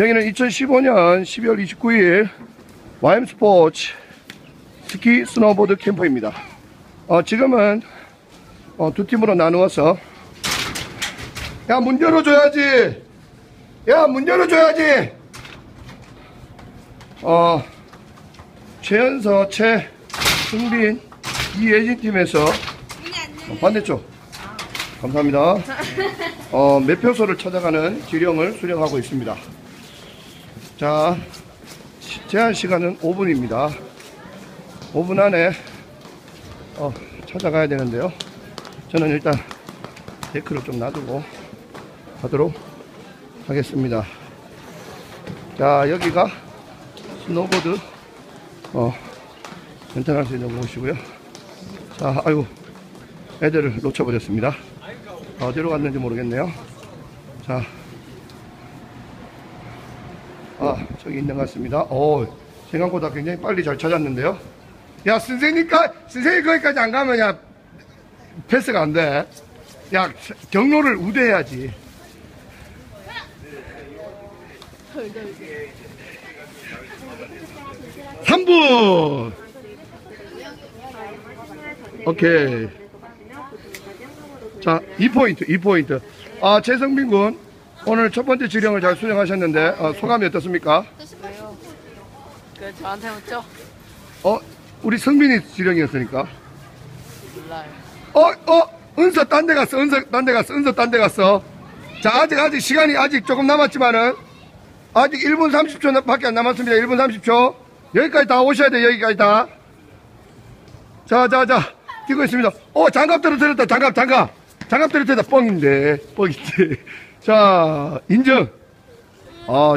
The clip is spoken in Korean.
여기는 2015년 12월 29일 YM 스포츠 스키 스노보드 캠프입니다. 어, 지금은 어, 두 팀으로 나누어서 야 문 열어줘야지. 야 문 열어줘야지. 어 최연서 최승빈 이예진 팀에서 어, 반대쪽 감사합니다. 어, 매표소를 찾아가는 지령을 수령하고 있습니다. 자, 시- 제한 시간은 5분입니다. 5분 안에 어, 찾아가야 되는데요. 저는 일단 데크를 좀 놔두고 가도록 하겠습니다. 자, 여기가 스노보드 어, 렌탈할 수 있는 곳이고요. 자, 아이고, 애들을 놓쳐버렸습니다. 어디로 갔는지 모르겠네요. 자, 아, 저기 있는 것 같습니다. 오, 생각보다 굉장히 빨리 잘 찾았는데요. 야, 선생님까, 선생님 거기까지 안 가면, 야, 패스가 안 돼. 야, 경로를 우대해야지. 삼분 오케이. 자, 2포인트, 2포인트. 아, 최성빈 군, 오늘 첫 번째 지령을 잘 수행하셨는데, 어, 소감이 어떻습니까? 그 저한테 묻죠? 어, 우리 성빈이 지령이었으니까. 몰라요. 어, 어, 은서 딴 데 갔어, 은서 딴 데 갔어, 은서 딴 데 갔어. 자, 아직, 아직 시간이 아직 조금 남았지만은, 아직 1분 30초 밖에 안 남았습니다. 1분 30초. 여기까지 다 오셔야 돼, 여기까지 다. 자, 자, 자. 뛰고 있습니다. 어, 장갑 떨어뜨렸다, 장갑, 장갑. 장갑 떨어뜨렸다, 뻥인데, 뻥인데. 자, 인정. 아,